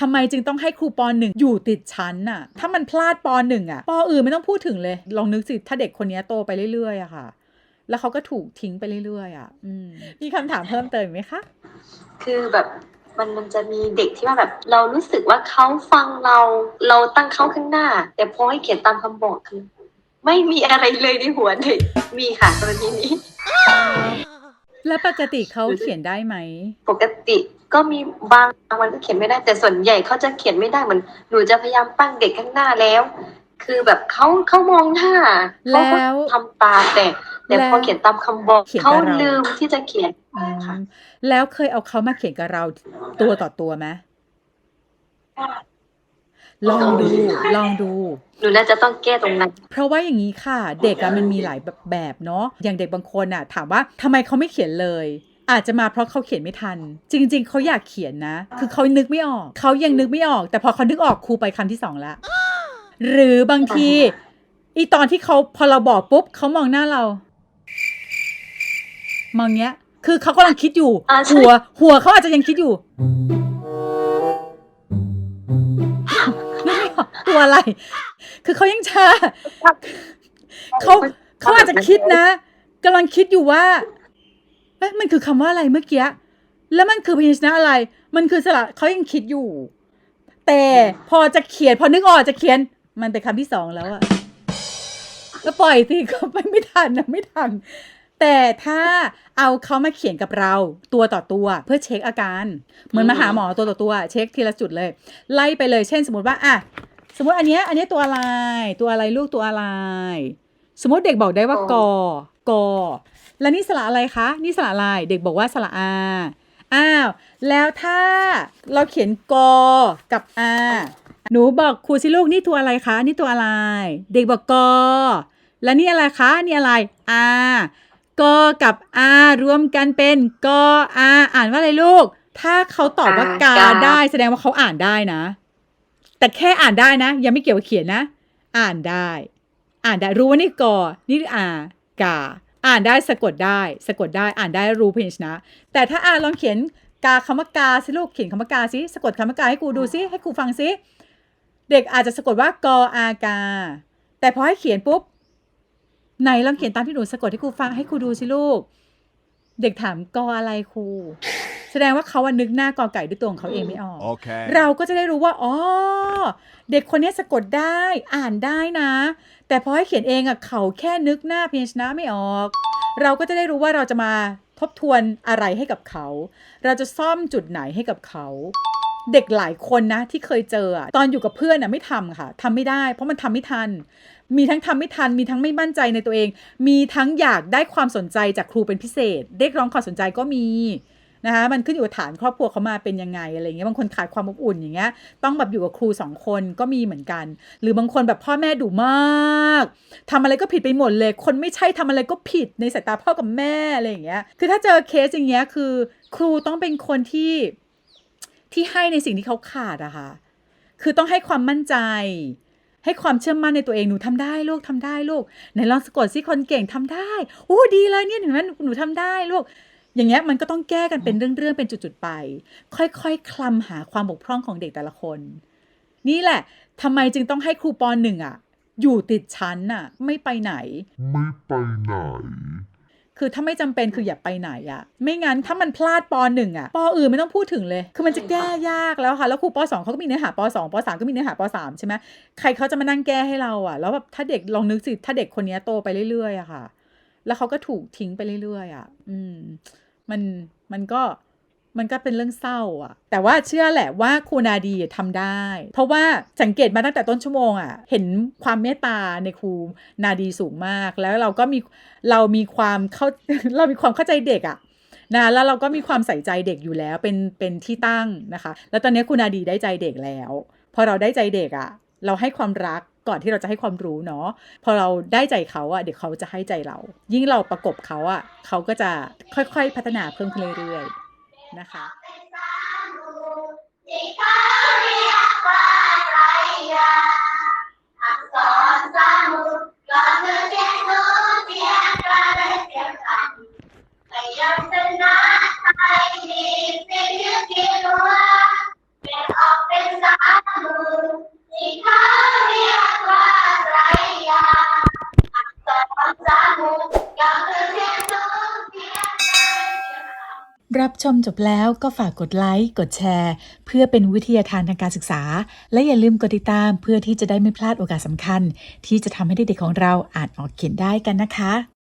ทำไมจึงต้องให้ครูปหนึ่งอยู่ติดชั้นน่ะ ถ้ามันพลาดปหนึ่งอะปอื่นไม่ต้องพูดถึงเลย ลองนึกสิ ถ้าเด็กคนนี้โตไปเรื่อยๆอะค่ะ แล้วเขาก็ถูกทิ้งไปเรื่อยๆอะอืมมีคำถามเพิ่มเติมอีกไหมคะ คือแบบมันมันจะมีเด็กที่ว่าแบบเรารู้สึกว่าเขาฟังเราเราตั้งเขาข้างหน้า แต่พอให้เขียนตามคำบอกคือ ไม่มีอะไรเลยในหัวเด็กมีค่ะกรณีนี้แล้วปกติเขาเขียนได้ไหม ปกติ ก็มีบางบางวันก็เขียนไม่ได้แต่ส่วนใหญ่เขาจะเขียนไม่ได้เหมือนหนูจะพยายามตั้งเด็กข้างหน้าแล้ว คือแบบเขาเขามองหน้าเขาก็แล้วทำตาแต่แต่แล้วพอเขียนตามคำบอกเขียนกับเขาเราลืมที่จะเขียนอืมค่ะแล้วเคยเอาเขามาเขียนกับเราตัวต่อตัวไหมลองดู ลองดูหนูน่าจะต้องแก้ตรงนั้น เพราะว่าอย่างนี้ค่ะ เด็กอะมันมีหลายแบบแบบเนาะอย่างเด็กบางคนอะถามว่าทำไมเขาไม่เขียนเลย อาจจะมาเพราะเขาเขียนไม่ทัน จริง ๆเขาอยากเขียนนะ คือเขานึกไม่ออกเขายังนึกไม่ออก แต่พอเขานึกออกครูไปคำที่สองแล้วหรือบางทีอีตอนที่เขาพอเราบอกปุ๊บเขามองหน้าเรา มองเงี้ย คือเขากำลังคิดอยู่อ่าใช่หัว หัวเขาอาจจะยังคิดอยู่นึกไม่ออกตัวอะไร คือเขายังช้าเขาเขาอาจจะคิดนะกำลังคิดอยู่ว่า เอ๊ะมันคือคำว่าอะไรเมื่อกี้ แล้วมันคือพยัญชนะอะไร มันคือสระเขายังคิดอยู่ แต่พอจะเขียน พอนึกออกจะเขียน มันเป็นคำที่สองแล้วอะก็ปล่อยสิเขาไปไม่ทันนะไม่ทัน แต่ถ้าเอาเขามาเขียนกับเราตัวต่อตัว เพื่อเช็คอาการ เหมือนมาหาหมอตัวต่อตัว เช็คทีละจุดเลย ไล่ไปเลยเช่น สมมติว่าอะสมมติอันเนี้ยอันเนี้ยตัวอะไร ตัวอะไรลูกตัวอะไร สมมติเด็กบอกได้ว่ากอกอ แล้วนี่สระอะไรคะ นี่สระอะไร เด็กบอกว่าสระอา อ้าว แล้วถ้าเราเขียนกอกับอาหนูบอกครูสิลูกนี่ตัวอะไรคะ นี่ตัวอะไร เด็กบอกกอ แล้วนี่อะไรคะ นี่อะไร อากอกับอารวมกันเป็นกออาอ่านว่าอะไรลูก ถ้าเขาตอบว่ากาอ่ากาได้แสดงว่าเขาอ่านได้นะ แต่แค่อ่านได้นะ ยังไม่เกี่ยวกับเขียนนะ อ่านได้ อ่านได้รู้ว่านี่กอ นี่อากา อ่านได้สะกดได้สะกดได้อ่านได้รู้พยัญชนะ แต่ถ้าอ่านลองเขียนกาคำว่ากาสิลูกเขียนคำว่ากาสิสะกดคำว่ากาให้ครูดูสิให้ครูฟังสิเด็กอาจจะสะกดว่ากออากา แต่พอให้เขียนปุ๊บไหนลองเขียนตามที่หนูสะกดให้ครูฟังให้ครูดูสิลูก เด็กถามกออะไรครู แสดงว่าเขาอะนึกหน้ากอไก่ด้วยตัวของเขาเองไม่ออก Okay. เราก็จะได้รู้ว่าอ๋อเด็กคนนี้สะกดได้อ่านได้นะ แต่พอให้เขียนเองอะเขาแค่นึกหน้าพยัญชนะไม่ออก เราก็จะได้รู้ว่าเราจะมาทบทวนอะไรให้กับเขา เราจะซ่อมจุดไหนให้กับเขา เด็กหลายคนนะที่เคยเจออะตอนอยู่กับเพื่อนอะไม่ทำค่ะทำไม่ได้ เพราะมันทำไม่ทัน มีทั้งทำไม่ทัน มีทั้งไม่มั่นใจในตัวเอง มีทั้งอยากได้ความสนใจจากครูเป็นพิเศษ เรียกร้องความสนใจก็มี นะคะมันขึ้นอยู่กับฐานครอบครัวเขามาเป็นยังไงอะไรเงี้ยบางคนขาดความอบอุ่นอย่างเงี้ยต้องแบบอยู่กับครูสองคนก็มีเหมือนกัน หรือบางคนแบบพ่อแม่ดุมากทำอะไรก็ผิดไปหมดเลย คนไม่ใช่ทำอะไรก็ผิดในสายตาพ่อกับแม่อะไรอย่างเงี้ยคือถ้าเจอเคสอย่างเงี้ยคือ ครูต้องเป็นคนที่ที่ให้ในสิ่งที่เขาขาดอะค่ะคือต้องให้ความมั่นใจ ให้ความเชื่อมั่นในตัวเองหนูทำได้ลูกทำได้ลูกไหนลองสะกดสิคนเก่งทำได้โอ้ดีเลยเนี่ยเห็นไหมหนูทำได้ลูก อย่างเงี้ยมันก็ต้องแก้กันเป็นเรื่องๆเป็นจุดๆไป ค่อยๆคคลำหาความบกพร่องของเด็กแต่ละคน นี่แหละทำไมจึงต้องให้ครูปหนึ่งอะ อยู่ติดชั้นอะ ไม่ไปไหน ไม่ไปไหน คือถ้าไม่จำเป็นคืออย่าไปไหนอะไม่งั้นถ้ามันพลาดปหนึ่งอะปอื่นไม่ต้องพูดถึงเลย คือมันจะแก้ยากแล้วค่ะแล้วครูปสองเขาก็มีเนื้อหาปสองปสามก็มีเนื้อหาปสามใช่ไหมใครเขาจะมานั่งแก้ให้เราอะแล้วแบบถ้าเด็กลองนึกสิถ้าเด็กคนนี้โตไปเรื่อยๆอะค่ะ แล้วเขาก็ถูกทิ้งไปเรื่อยๆอะอืม มันมันก็มันก็เป็นเรื่องเศร้าอะแต่ว่าเชื่อแหละว่าครูนาดีทำได้ เพราะว่าสังเกตมาตั้งแต่ต้นชั่วโมงอะเห็นความเมตตาในครูนาดีสูงมาก แล้วเราก็มีเรามีความเข้าเรามีความเข้าใจเด็กอะนะแล้วเราก็มีความใส่ใจเด็กอยู่แล้วเป็นเป็นที่ตั้งนะคะ แล้วตอนนี้ครูนาดีได้ใจเด็กแล้ว พอเราได้ใจเด็กอะเราให้ความรัก ก่อนที่เราจะให้ความรู้เนาะพอเราได้ใจเขาอะเดี๋ยวเขาจะให้ใจเรา ยิ่งเราประกบเขาอะเขาก็จะค่อยๆพัฒนาเพิ่มขึ้นเรื่อยๆนะคะ รับชมจบแล้วก็ฝากกดไลค์ กดแชร์ เพื่อเป็นวิทยาทานทางการศึกษา และอย่าลืมกดติดตามเพื่อที่จะได้ไม่พลาดโอกาสสำคัญ ที่จะทำให้เด็กๆของเราอ่านออกเขียนได้กันนะคะ